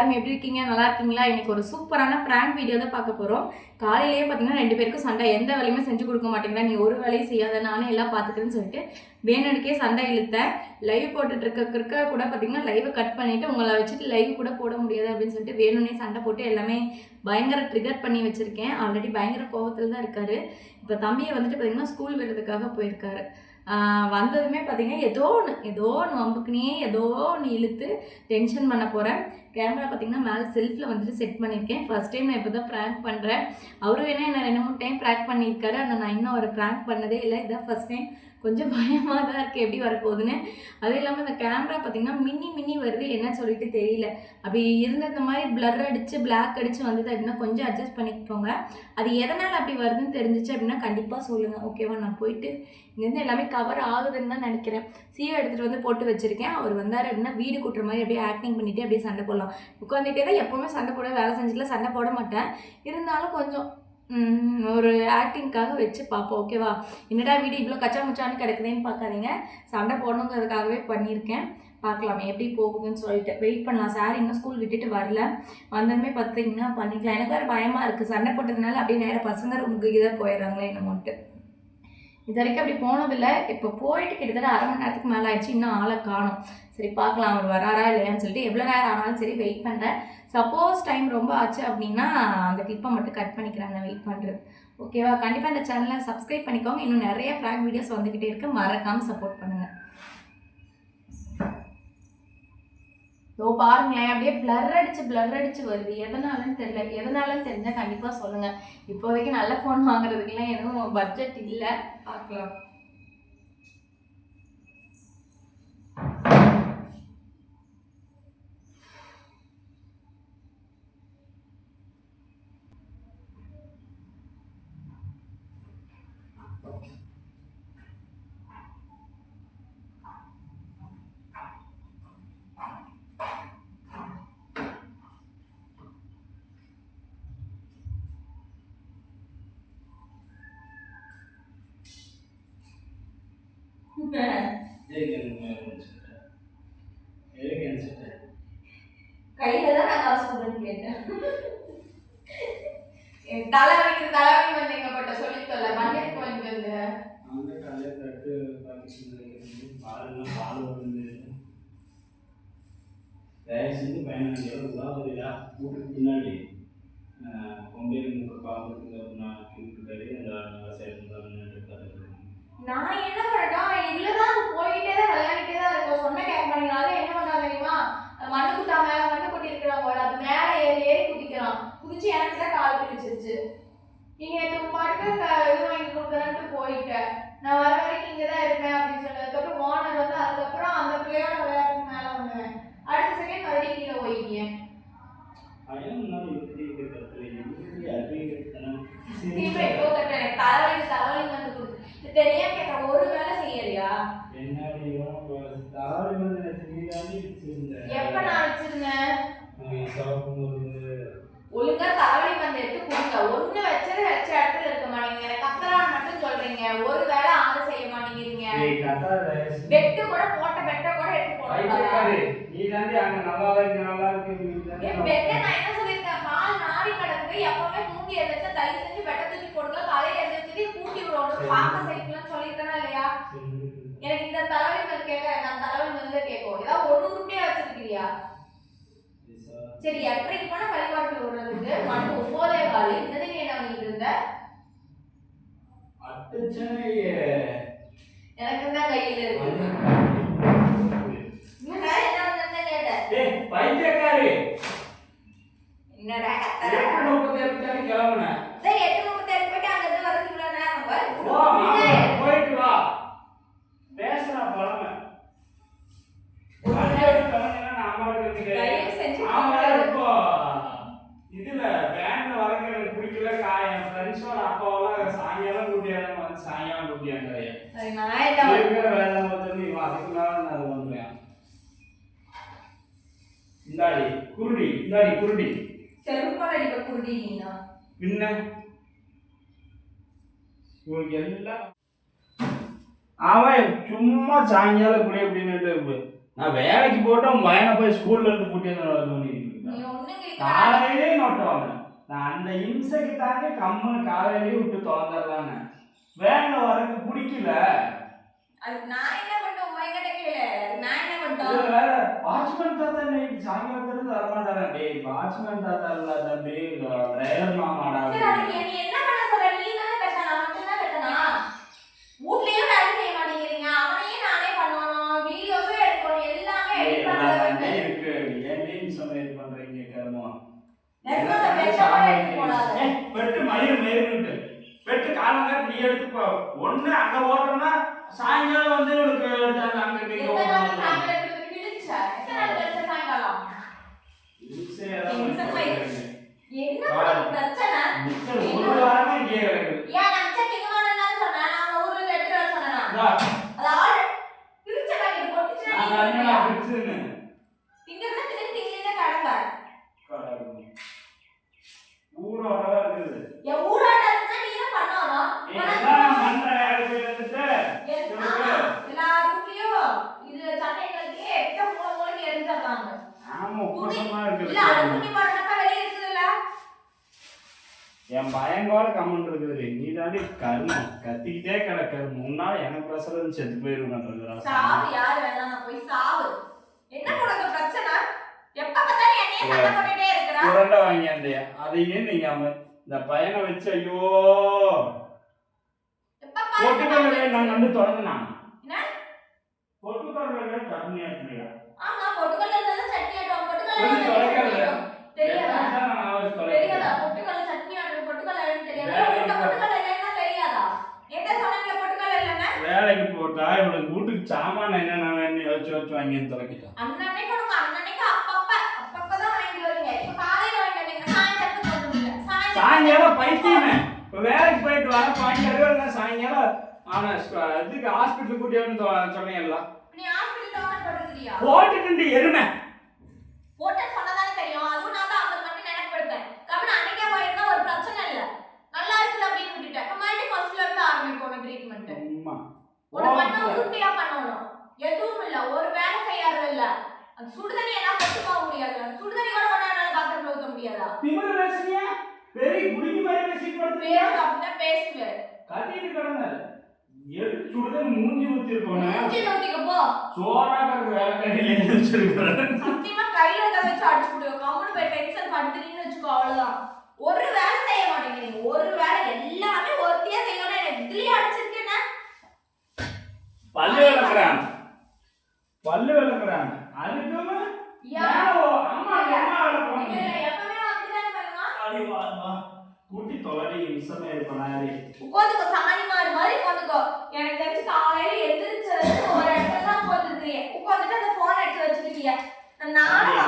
எல்லாருமே எப்படி இருக்கீங்க? நல்லா இருக்கீங்களா? இன்னைக்கு ஒரு சூப்பரான ப்ராங்க் வீடியோ தான் பார்க்க போகிறோம் காலையிலேயே பார்த்தீங்கன்னா ரெண்டு பேருக்கும் சண்டை. எந்த வேலையுமே செஞ்சு கொடுக்க மாட்டேங்கிறா நீ ஒரு வேலையும் செய்யாத நானே எல்லாம் பார்த்துக்கிறேன்னு சொல்லிட்டு வேணுனுக்கே சண்டை இழுத்தேன். லைவ் போட்டுட்டு இருக்க இருக்க கூட பார்த்தீங்கன்னா லைவை கட் பண்ணிட்டு உங்களை வச்சுட்டு லைவ் கூட போட முடியாது அப்படின்னு சொல்லிட்டு வேணும்னே சண்டை போட்டு எல்லாமே பயங்கர ட்ரிகர் பண்ணி வச்சிருக்கேன். ஆல்ரெடி பயங்கர கோவத்தில் தான் இருக்காரு. இப்போ தம்பியை வந்துட்டு பார்த்தீங்கன்னா ஸ்கூல் விடுறதுக்காக போயிருக்காரு. வந்ததுமே பார்த்தீங்கன்னா ஏதோ ஒன்று ஏதோ ஒன்று வம்புக்குனே ஏதோ ஒன்று இழுத்து டென்ஷன் பண்ண போகிறேன் கேமரா பார்த்தீங்கன்னா மேலே செல்ஃபில் வந்துட்டு செட் பண்ணியிருக்கேன் ஃபர்ஸ்ட் டைம் நான் இப்போ தான் ப்ராங்க் பண்ணுறேன் அவரும் வேணால் என்ன ரெண்டு மூணு டைம் ப்ராங்க் பண்ணியிருக்காரு. ஆனால் நான் இன்னும் அவர் ப்ராங்க் பண்ணதே இல்லை. இதான் ஃபர்ஸ்ட் டைம் கொஞ்சம் பயமாக தான் இருக்குது எப்படி வரப்போகுதுன்னு? அது இல்லாமல் இந்த கேமரா பார்த்தீங்கன்னா மின்னி மின்னி வருது. என்ன சொல்லிட்டு தெரியல. அப்படி இருந்த இந்த மாதிரி பிளர் அடித்து பிளாக் அடித்து வந்தது அப்படின்னா கொஞ்சம் அட்ஜஸ்ட் பண்ணிக்கோங்க. அது எதனால் அப்படி வருதுன்னு தெரிஞ்சிச்சு அப்படின்னா கண்டிப்பாக சொல்லுங்கள் ஓகேவா நான் போயிட்டு இங்கேருந்து எல்லாமே கவர் ஆகுதுன்னு தான் நினைக்கிறேன். சீவை எடுத்துகிட்டு வந்து போட்டு வச்சுருக்கேன். அவர் வந்தார் அப்படின்னா வீடு கூட்டுற மாதிரி அப்படியே ஆக்டிங் பண்ணிவிட்டு அப்படியே சண்டை போடலாம். உட்காந்துட்டே தான் எப்போவுமே சண்டை போட வேலை செஞ்சுக்கலாம் சண்டை போட மாட்டேன். இருந்தாலும் கொஞ்சம் ஒரு ஆக்டிங்க்காக வச்சு பார்ப்போம் ஓகேவா என்னடா வீடு இவ்வளோ கச்சா முச்சான்னு கிடக்குதேன்னு பார்க்காதீங்க சண்டை போடணுங்கிறதுக்காகவே பண்ணியிருக்கேன். பார்க்கலாமே எப்படி போகுதுன்னு சொல்லிட்டு. வெயிட் பண்ணலாம். சார் இன்னும் ஸ்கூல் விட்டுட்டு வரல. வந்ததுமே பார்த்தீங்கன்னா பண்ணிக்கலாம். எனக்கு வேறு பயமாக இருக்குது சண்டை போட்டதுனால அப்படியே நேராக பசங்க உங்களுக்கு இதாக போயிடுறாங்களே என்னமோன்ட்டு. இது வரைக்கும் அப்படி போனதில்லை. இப்போ போயிட்டு கிட்டத்தட்ட அரை மணி நேரத்துக்கு மேலே ஆயிடுச்சு. இன்னும் ஆளை காணும். சரி பார்க்கலாம் அவர் வராரா இல்லையான்னு சொல்லிட்டு எவ்வளோ நேரம் ஆனாலும் சரி வெயிட் பண்ணுறேன் சப்போஸ் டைம் ரொம்ப ஆச்சு அப்படின்னா அந்த கிளிப்பை மட்டும் கட் பண்ணிக்கிறேன் நான் வெயிட் பண்ணுறது ஓகேவா கண்டிப்பாக இந்த சேனலை சப்ஸ்கிரைப் பண்ணிக்கோங்க. இன்னும் நிறைய ப்ராக் வீடியோஸ் வந்துக்கிட்டே இருக்கு. மறக்காமல் சப்போர்ட் பண்ணுங்கள் ஓ பாருங்களேன். அப்படியே பிளர் அடிச்சு பிளர் அடிச்சு வருது. எதனாலன்னு தெரியல. எதனாலன்னு தெரிஞ்சால் கண்டிப்பாக சொல்லுங்கள் இப்போதைக்கு நல்ல ஃபோன் வாங்குறதுக்குலாம் எதுவும் பட்ஜெட் இல்லை. பார்க்கலாம். கையில தான் நான் காசு கொடுன்னு கேட்டேன். தலை வலிக்குது தலை வலி வந்து எங்க பட்ட சொல்லி தொல்ல மண்ணிற்கு வந்து. வந்து பின்னாடி கொம்பேரி முக்க பாம்பு நான் கிட்டாடி அந்த சைடு நான் என்ன பண்ணட்டும் இதுலதான் போயிட்டே தான் விளையாடிட்டே தான் இருக்கும் சொன்ன கேட்க மாட்டேங்க அதை என்ன பண்ணா தெரியுமா மண்ணு குட்டா மேல மண்ணு கொட்டி இருக்கிறாங்க அது மேல ஏறி ஏறி குதிக்கிறான் குதிச்சு எனக்கு தான் கால் பிடிச்சிருச்சு நீங்க பாட்டுக்கு இது வாங்கி கொடுக்குறேன்ட்டு போயிட்டேன் நான் வர வரைக்கும் இங்க தான் இருப்பேன் அப்படின்னு சொன்னதுக்கப்புறம் ஓனர் வந்து அதுக்கப்புறம் அந்த பிள்ளையோட விளையாட்டுக்கு மேல வந்தேன். அடுத்த செகண்ட் மறுபடியும் கீழே கட்ட இது தெரியாம கேட்க ஒரு வேலை செய்யலையா எப்ப நான் வச்சிருந்தேன் ஒழுங்கா தலைவலி வந்து எடுத்து கொடுங்க ஒண்ணு வச்சது வச்ச இடத்துல இருக்க மாட்டீங்க எனக்கு கத்தலான்னு மட்டும் சொல்றீங்க ஒரு வேலை ஆறு செய்ய பெட்டு கூட போட்ட பெட்டை கூட எடுத்து போடுறாங்க என் பெட்டை நான் என்ன சொல்லியிருக்கேன்? கால் நாடி கிடக்கு எப்பவுமே தூங்கி எழுந்திரிச்சா தயவு செஞ்சு பெட்டை தூக்கி போடுங்க. காலையில எழுந்திரிச்சு கூட்டி விடணும் பார்க்க சைக்கிள்னு சொல்லியிருக்கேனா இல்லையா? எனக்கு இந்த தலைவலி கேட்க நான் தலைவலி கேட்கும். ஏதாவது ஒண்ணு உருப்படியா வச்சிருக்கிறியா? சரி எட்டரைக்கு போனா வழிபாட்டு விடுறதுக்கு மணி ஒன்பதே காலி. இந்த நீ என்ன பண்ணிட்டு இருந்த? எனக்கு தான் கையில இருக்கு இன்னும் வேற என்ன வந்ததுன்னு கேட்டேன் பைத்தியக்காரி என்னடா கத்தற எட்டு முப்பத்தி ஏழு கிளம்புனேன் சரி எட்டு முப்பத்தி ஏழு போயிட்டு அங்க இருந்து வரதுக்கு இவ்வளவு நேரம் வா. வா, மாமா, போயிட்டு வா பேசுறா பழமை தயவு செஞ்சு இப்போ இதுல பேண்ட்ல வரக்கு எனக்கு பிடிக்கல கா- என் ஃப்ரெண்ட்ஸோட அப்பாவெல்லாம் சாயங்காலம் கூட்டியாங்க வந்து சாயங்காலம் கூட்டியாங்க சரி, நான் என்ன இருக்கிற வேலை பார்த்து இவன் அதுக்கு மேல நான் அது வந்துடுவேன் இந்தாடி குருடி இந்தாடி குருடி செருப்பால் அடிக்க குருடி நீனா பின்ன இவனுக்கு எல்லாம் அவன் சும்மா சாயங்காலம் இப்படி இப்படின்னு நான் வேலைக்கு போட்டு பையனை போய் ஸ்கூல்ல இருந்து கூட்டி வந்து நீ ஒண்ணும் கேட்க காலையிலே நோட்டுவாங்க நான் அந்த இம்சைக்கு தாண்டி கம்முன்னு காலையிலேயே விட்டு திறந்துடலான்னு வேன்ல வரக்கு பிடிக்கல. வாட்ச்மேன் தாத்தா நைட் சாயங்காலத்துல இருந்து வரமாட்டாரா? டேய் வாட்ச்மேன் தாத்தா இல்ல தம்பி டிரைவர் மாமாடா சரி அதுக்கு நீ என்ன பண்ண சொல்ற நீ தானே கட்டணும் நான் மட்டும் தான் கட்டணும் வீட்லயும் வேலை செய்ய மாட்டேங்கிறீங்க அவனையும் நானே பண்ணணும் வீடியோஸும் எடுக்கணும் எல்லாமே ஏய், எடிட் எல்லாமே பண்ண இருக்கு ஏன்டி இம்சம் இது பண்றீங்க கருமம் நெசமா பெட்ஷாப் எடுத்து போடாத ஏய், வெட்டு மயிறு மயிறுன்ட்டு வெட்டு காலங்க நீ எடுத்துக்கோ ஒண்ணு அங்க ஓட்டணும்னா சாயங்காலம் வந்து உனக்கு எடுத்தாங்க அங்க நீங்க எத்தனை ஊரோட தான் இருக்குது. என் ஊராட்ட இருந்தா நீ தான் பண்ணணும் இது எட்ட எரிஞ்சிடுறாங்க. ஆமா, இருக்குது. இல்ல அது துணி வெளியே என் பயங்கோட கம்மன் இருக்குது நீ தாண்டி கருமம் கத்திக்கிட்டே கிடக்கு. முன்னால எனக்கு பிரசரம் செத்து போயிருவேன் சாவு யாரு வேணாம் நான் போய் சாவு. என்ன உனக்கு பிரச்சனை? எப்ப பார்த்தாலும் என்னைய சண்டை போட்டுட்டே உருண்டை வாங்கியாந்தே. அதையே நீங்க இந்த பையனை வச்சு ஐயோ. பொட்டுக்கடலை நான் தொடங்கினான் என்ன? பொட்டுக்கடலை கருமையாச்சுலையா ஆமா பொட்டுக்கல்ல இருந்தா சட்னி ஆட்டம் தொலைக்காத. பொட்டுக்கல்ல தெரியாதா? தெரியாதா? சட்னி ஆட்டம் என்ன? இல்லைன்னா தெரியாதா? சொன்னீங்க பொட்டுக்கல்ல இல்லைன்னா? வேலைக்கு போட்டா இவனுக்கு வீட்டுக்கு சாமான என்னென்ன யோசிச்சு யோசிச்சு வாங்கி தொலைக்கிட்டான் பைத்தியமே இப்போ வேலைக்கு போயிட்டு வர பாஞ்சு சாயங்காலம் ஆனா ஸ்க- இதுக்கு ஹாஸ்பிட்டல் கூட்டியான்னு சொன்னீங்கல்ல நீ ஹாஸ்பிட்டல் டோக்கன் போட்டுக்கிறியா? போட்டுட்டு எருமை. போட்ட சொன்னதானே தெரியும். அதுவும் நான் தான் ஐம்பது மட்டும் நினைப்படுத்தேன் கவனம் அன்னைக்கே போயிருந்தா ஒரு பிரச்சனை இல்ல. நல்லா இருக்குது அப்படின்னு விட்டுட்டேன். மறுபடியும் ஃபர்ஸ்ட்ல இருந்து ஆரம்பிக்கணும் ட்ரீட்மெண்ட் அம்மா ஒண்ணு பண்ணா பண்ணணும். எதுவும் இல்ல. ஒரு வேலை செய்யாத இல்ல. அந்த சுடுதண்ணி எல்லாம் கொட்டுமா முடியாது. அந்த சுடுதண்ணி கூட கொண்டா என்னால பாத்திரத்துல ஊத்த முடியாதா? திமிரு பேசுறியா பெரிய குடிக்கு மாதிரி பேசிட்டு படுத்துறியா பேசு அப்படிதான் பேசுவேன் கத்திட்டு கிடந்தாரு எடுத்து சுடுதல் மூஞ்சி ஊத்தி இருக்கணும் மூஞ்சி நோட்டிக்க போ. சோறாக்க வேலை கையில வச்சிருக்கிறேன் சத்தியமா கையில கதை வச்சு அடிச்சு விடுவோம் கம்முனு போய் டென்ஷன் படுத்துறீங்கன்னு வச்சுக்கோ அவ்வளவுதான். ஒரு வேலை செய்ய மாட்டேங்கிறீங்க ஒரு வேலை எல்லாமே ஒருத்தியா செய்யணும் எனக்கு இதுலயே அடிச்சிருக்கேன்னா பல்லு விளக்குறான். பல்லு விளக்குறான். ஓ- அம்மா அம்மா இல்ல, எப்பவுமே அப்படிதானே பண்ணுவான் கூட்டி தொலைடி இம்சமே இருப்பனாரி உட்காந்துக்கோ சாணி மாடு மாதிரி உட்காந்துக்கோ எனக்கு தெரிஞ்சு காலையில எந்திரிச்சது ஒரு இடத்துல தான் உட்காந்துருக்கிறீங்க உட்காந்துட்டு அந்த போன் எடுத்து வச்சுக்கிட்டீங்க நானும்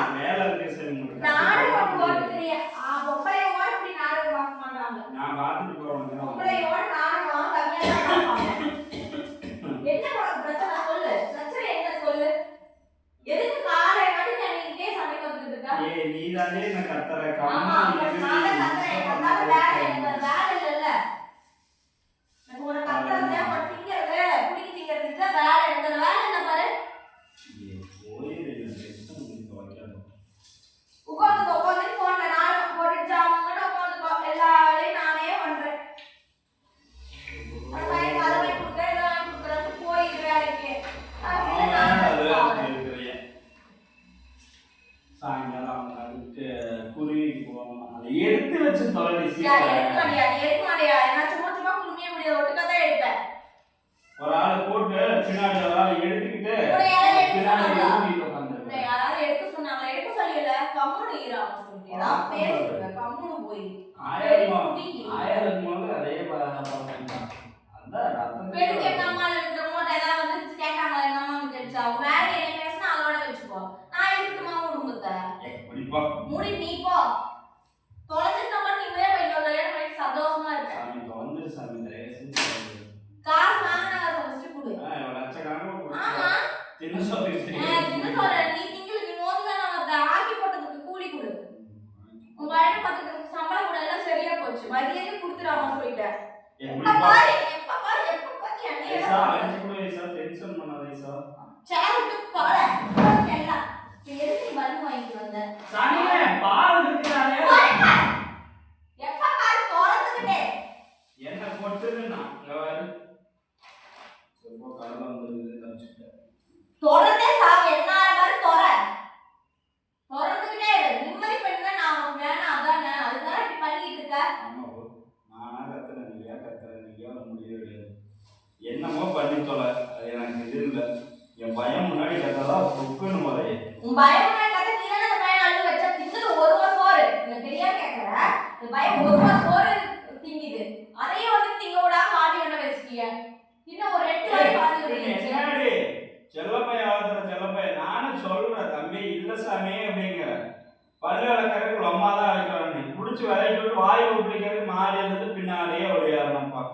மூடி நீ போ. தொலைஞ்சிட்டு நம்ம நீங்களே போயிட்டு வந்த கல்யாணம் பண்ணி சந்தோஷமா இருக்க சாமி இப்ப வந்துரு சாமி தயவு செஞ்சு வந்துரு. காசு வாங்கினாங்க ஃபர்ஸ்ட் கொடு. ஆ, இவன் லட்சக்கணக்கில் ஆமா. தின்னு சொல்லி ஆ, என்ன சொல்ற நீ திங்களுக்கு நீ மோதுதான் நம்ம ஆக்கி போட்டதுக்கு கூலி கொடு. உங்க அண்ணன் பத்துக்கு சம்பளம் கூட எல்லாம் சரியா போச்சு. மதியானே கொடுத்துடாம சொல்லிட்டேன். எப்ப எப்படிப்பா பாரு எப்ப பாரு எப்ப பாரு என்னைய தான் அழைச்சு கூட ஐசா டென்ஷன் பண்ணாத ஐசா சேர் Nah dia udah nampak.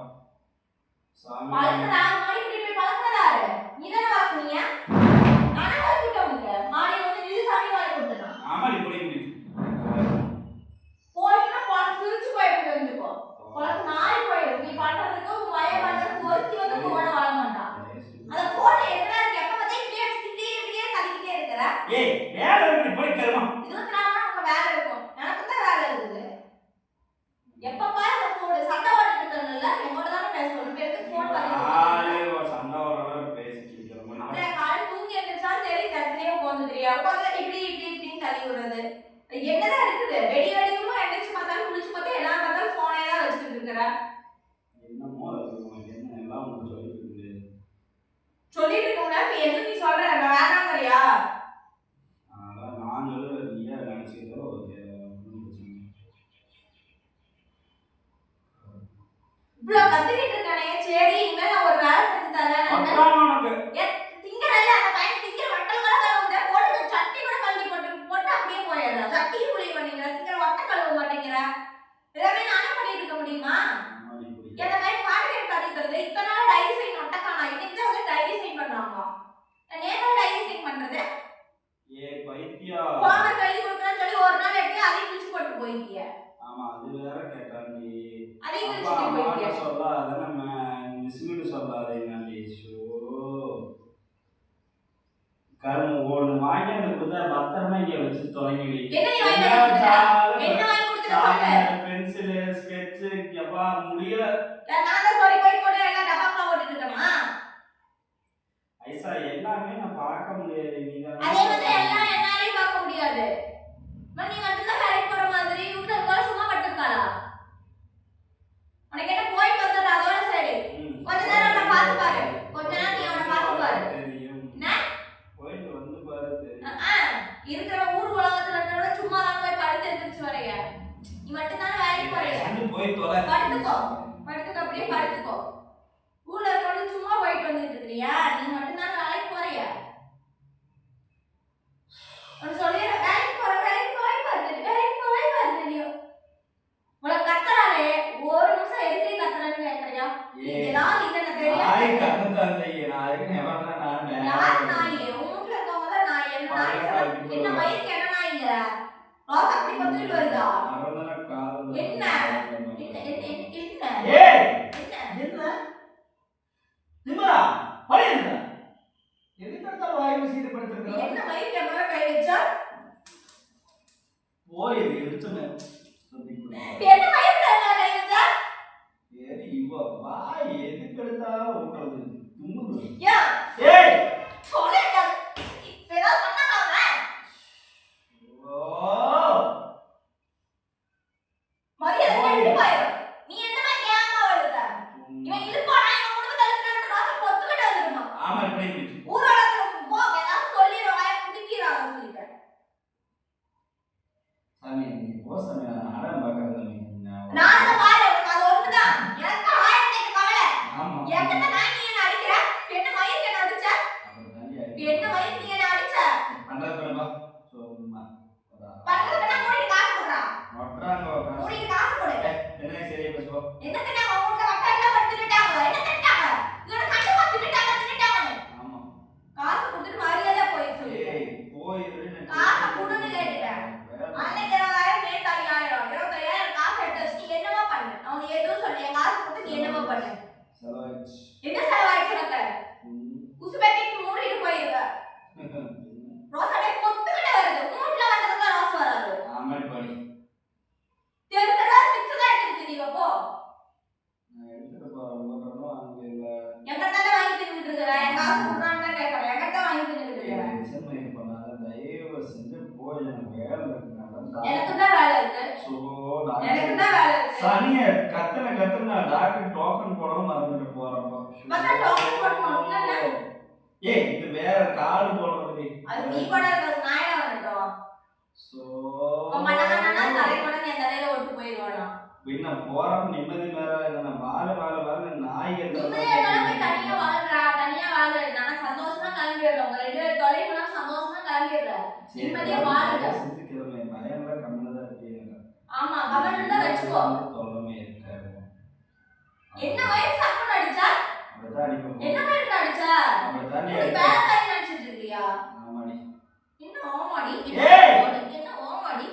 பண்றது என்னதான் இருக்குது? வெடி வெடியுமா எந்திரிச்சு பார்த்தாலும் முடிச்சு பார்த்தா எல்லாம் பார்த்தாலும் போனே தான் வச்சுக்கிட்டு இருக்கிற. என்னமோ என்ன எல்லாம் சொல்லிட்டு இருக்கு சொல்லிட்டு இருக்கோம்னா இப்ப எது நீ சொல்ற? நான் வேணாங்கறியா? இவ்வளவு கத்துக்கிட்டு இருக்கானே சரி இனிமே நான் ஒரு வேலை செஞ்சு தரேன். திங்கல அந்த பையன் ஆமா அது வேற கேட்டாண்டி சொல்லாத நம்ம மிஸ்மின்னு சொல்லாத என்னண்டி ஷோ கரும ஒண்ணு வாங்கி அந்த கொடுத்தா வச்சு தொடங்கி பென்சில் ஸ்கெட்ச் எப்பா முடிய. ஐசா எல்லாமே நான் பார்க்க முடியாது. நீ செய்யற ரோஸ் அப்படி பத்திட்டு வருதா? அரவண காலம் என்ன என்ன என்ன? ஏய்! என்ன? மயிர் கேமரா கை வச்சா? போய் இது என்ன மயிர் আমার প্রেমিক கார்டு போடுறது அது நீ போடாத நாயனா வரட்டும். சோ உன் மண்ணா தலை கூட என் தலையில ஒட்டு போயிடுவானா? பின்ன போறப்ப நிம்மதி மேல என்ன வாழ வாழ வாழ போய் தனியா வாழ்றா தனியா வாழ்ற. நான் சந்தோஷமா கிளம்பிடுறேன். உங்க ரெண்டு பேரும் தொலைவுனா சந்தோஷமா கிளம்பிடுறேன். நிம்மதியா வாழுங்க. சித்திக்கிறமே இருக்கீங்க ஆமா வச்சுக்கோ. என்ன வயசு அடிச்சா என்ன அடிச்சா நீ நீ அடிப்ப. வேற கை நினைச்சிட்டு இருக்கியா ஆமாடி என்ன ஓமாடி ஏய்! என்ன ஓமாடி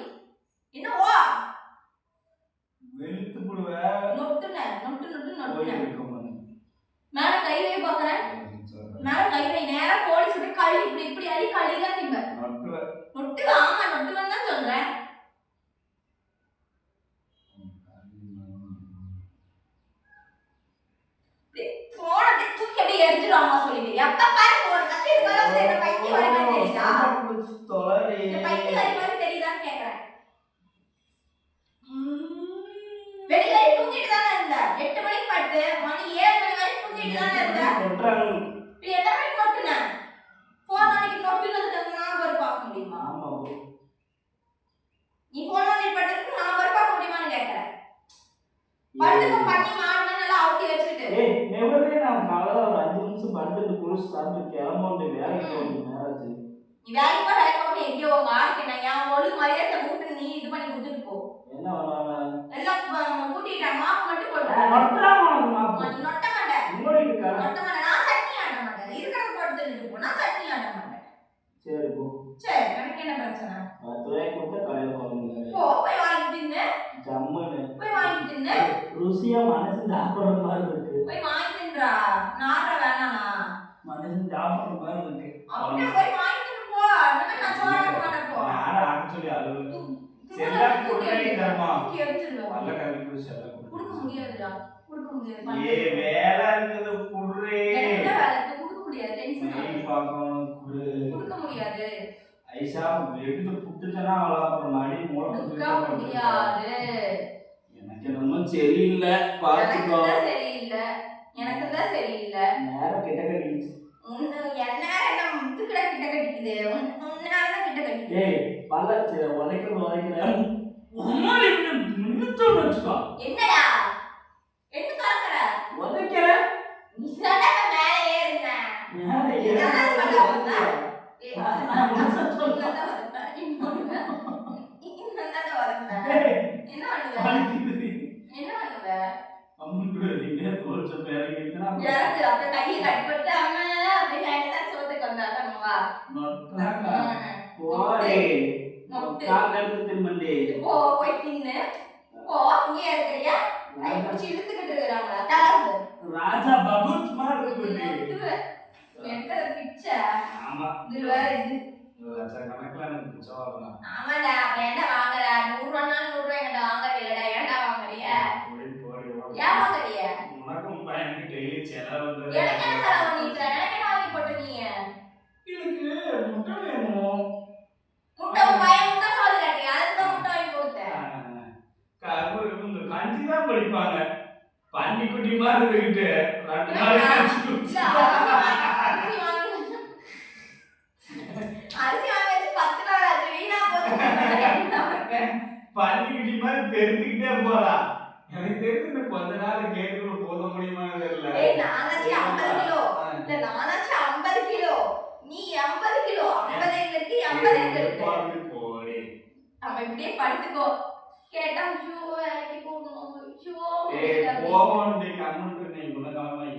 என்ன ஓ வெளுத்து புடுவ நொட்டுன நொட்டு நொட்டு போய் நொட்டுன இருக்கும் மேல கை வை பாக்குறேன் மேல கை வை நேரா போலீஸ் போய் கழி இப்படி இப்படி அடி கழி தான் திம்ப நட்டுவ நொட்டு ஆமா நொட்டுவன் தான் சொல்றேன் போன அப்படியே தூக்கி அப்படியே எரிஞ்சிருவாமா சொல்லிட்டு எப்ப பாரு போன் கத்தி வர வந்து என்ன பைத்தி வர மாதிரி தெரியுதா தொலைடி இந்த பைத்தி வர மாதிரி தெரியுதான்னு கேக்குறேன் வெளியில தூங்கிட்டு தானே இருந்த எட்டு மணிக்கு படுத்து மணி ஏழு மணி வரைக்கும் தூங்கிட்டு தானே இருந்த தொட்டாங்க இப்ப எத்தனை மணிக்கு நொட்டுன போன் அன்னைக்கு நொட்டுனதுக்கு நான் ஒரு பார்க்க முடியுமா ஆமா போ. நீ போன் அன்னைக்கு படுத்ததுக்கு நான் ஒரு பார்க்க முடியுமான்னு கேக்குறேன் படுத்துக்க பண்ணி மாடு நல்லா அவுட்டி வச்சுக்கிட்டு. ஏய் நெவரே நான் காலையில ஒரு அஞ்சு நிமிஷம் படுத்துட்டு குளிச்சு சாப்பிட்டு கிளம்புண்டு வேலைக்கு போகணும் நேராச்சு நீ வேலைக்கு போற வேலைக்கு எங்கேயோ உங்க ஆளுக்கு நான் என் ஒழுங்கு மரியாதை நீ இது பண்ணி கொடுத்துட்டு போ. என்ன பண்ணாங்க எல்லாம் கூட்டிட்டேன் மாப்பு மட்டும் போட்டு நொட்டாங்க உனக்கு மாப்பு. நீ நொட்ட மாட்டேன் உங்களுக்கு இருக்கா? நொட்ட மாட்டேன் நான் சட்னி ஆட மாட்டேன். இருக்கிறத போட்டு தின்னுட்டு போ. நான் சட்னி ஆட மாட்டேன். சரி போ. சரி எனக்கு என்ன பிரச்சனை பத்து ரூபாய்க்கு கொடுத்தா கடையில் போகணும் போ போய் வாங்கி தின்னு ஜம்முன்னு போய் வாங்கி தின்னு ருசியா மனசு சாப்பிடுற மாதிரி இருக்கு போய் வாங்கி தின்றா நாடுற வேணானா மனசு சாப்பிடுற மாதிரி இருக்கு அப்படியே போய் வாங்கி தின்னு போ அந்த மாதிரி நான் சோறாக்க மாட்டேன் போ யாரை ஆக்க சொல்லி அழுவு செல்லா குடுறே தர்மா தூக்கி எரிஞ்சிருவேன் கூட செல்லா கொடுக்க முடியாதுடா. கொடுக்க முடியாது. ஏ வேலை இருக்குது குடுறே. என்ன வேலை இருக்கு? கொடுக்க முடியாது. டென்ஷன் மெயில் பார்க்கணும் குடு. கொடுக்க முடியாது. ஐசா எடுத்து புட்டுச்சனா அவளா? அப்புறம் மடி கொடுக்க மூட முடியாது. எனக்கு என்னமோ சரியில்லை. பார்த்துக்கோ. சரியில்லை. எனக்கு தான் சரியில்லை. நேரம் கிட்ட கட்டிடுச்சு உன்னு என்ன என்ன முத்துக்கிட கிட்ட கட்டிக்குது? உன்னால தான் கிட்ட கட்டிக்குது. ஏய் பல்ல சரி உதைக்கிறது உதைக்கிறேன் உம்மாடி நிமித்தம் வச்சுக்கோ. என்னடா? என்ன திறக்கிற? உதைக்கிற? நீ தானே மேலே ஏறுன மேலே என்ன ஏறி சொல்ல வந்தா? உதைக்கிற. ஏய், நான் நான் என்ன இன்னும் சொல்றேன்? தான் வரப்பேன். இன்னும் இன்னும் தானே வரப்பேன். ஏய், என்ன பண்ணுவ வலிக்குது. என்ன பண்ணுவ அம்முட்டு வரீங்க, தோல் சொப்பை இறங்கிடுச்சுன்னா அப்புறம் இறங்கு அப்படியே கையை கட்டிப்பட்டு அம்மா அப்படின்னு தான் சோத்துக்கு வந்தாங்க அம்மா நொட்டாங்க. போடி. நொட்டு. கால் எடுத்து திரும்பண்டி. போ போய் தின்னு போ இங்கே இருக்கிறியா கை பிடிச்சி இழுத்துக்கிட்டு இருக்கிறாங்களா தளர்ந்து பகூத் மாதிரி இருக்குடி. எடுக்கிற பிச்சை ஆமா. இதுல வேற இது லட்சக்கணக்கில் எனக்கு பிச்சை வாங்கலாம். ஆமாடா அப்புறம் என்ன வாங்குற நூறு ரூபாய்னாலும் நூறு ரூபாய் என்கிட்ட வாங்குறது இல்லடா ஏன்டா வாங்குறிய. ஏன் வாங்குறிய உனக்கும் பையனுக்கு daily செலவு வந்து- எனக்கு என்ன செலவு பண்ணிட்டு எனக்கு என்ன வாங்கி போட்ட நீ எனக்கு முட்டை வேணும். முட்டை பையன் முட்டை சோறு கட்டி அதுக்கு தான் முட்டை வாங்கி கொடுத்தேன் க- இந்த கஞ்சி தான் படிப்பாங்க பன்னிக்குட்டி மாதிரி இருந்துகிட்டு பன்னிக்குட்டி மாதிரி பெருத்துக்கிட்டே போறா. எனக்கு தெரிஞ்சு இந்த கொஞ்ச நாள் கேட்டுக்குள்ள போத முடியுமா தெரியல. நானாச்சு ஐம்பது கிலோ. இல்ல நானாச்சு ஐம்பது கிலோ. நீ எண்பது கிலோ. ஐம்பது எங்க இருக்கு? எண்பது எங்க இருக்கு? போடி, போடி. நம்ம இப்படியே படுத்துக்கோ. கேட்டா ஐயோ வேலைக்கு போகணும். ஐயோ. போவோம் கம்முன்னு நீ புதன்கிழமை ஏண்டி?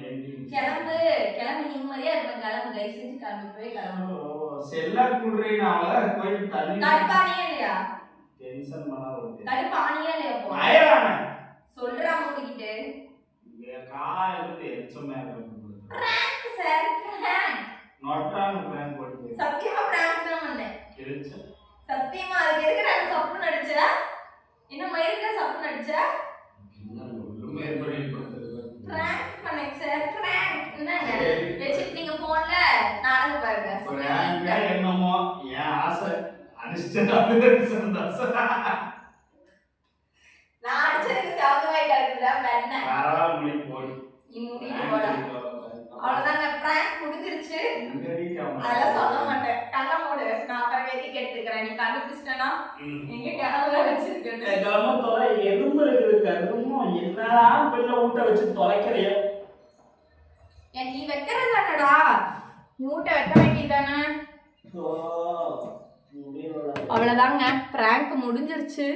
கிளம்பு கிளம்பி நிம்மதியா இருப்பேன் கிளம்பு. தயவு செஞ்சு கிளம்பி போய் கிளம்பு. செல்லா அவள போய் தண்ணி கடுப்பானியே இல்லையா? டென்ஷன் பண்ணா வருது கடுப்பானியே இல்லையா போ மயிரான சொல்றா மூடிக்கிட்டு இங்க காயிலிருந்து எச்சமே பிராங்க் சார் பிராங்க் நொட்டாங்க பிளான் போட்டு சத்தியமா பிராங்க் தான் பண்ணேன். கிழிச்ச. சத்தியமா அதுக்கு எதுக்கு நான் சப்பு நடிச்ச? என்ன மயிருக்கு சப்பு நடிச்ச? இன்னும் ஏற்படுத்தி பிராங்க் மிக்சர் வச்சுட்டு நீங்க போன்ல நாடகம் பாருங்க. என்னமோ என் ஆசை அனிஷ்டா கண்டுபிடிச்சிட்டேனா? எங்க கிழமை வச்சிருக்கேன் கிழமை தொலை எதுவும் இருக்குது? கருமம் என்னடா பிள்ளை ஊட்ட வச்சு தொலைக்கிறையா? ஏன் நீ வைக்கிறது தானடா நீ ஊட்ட வைக்க வேண்டியதானே? அவ்வளோதாங்க ப்ராங்க் முடிஞ்சிருச்சு.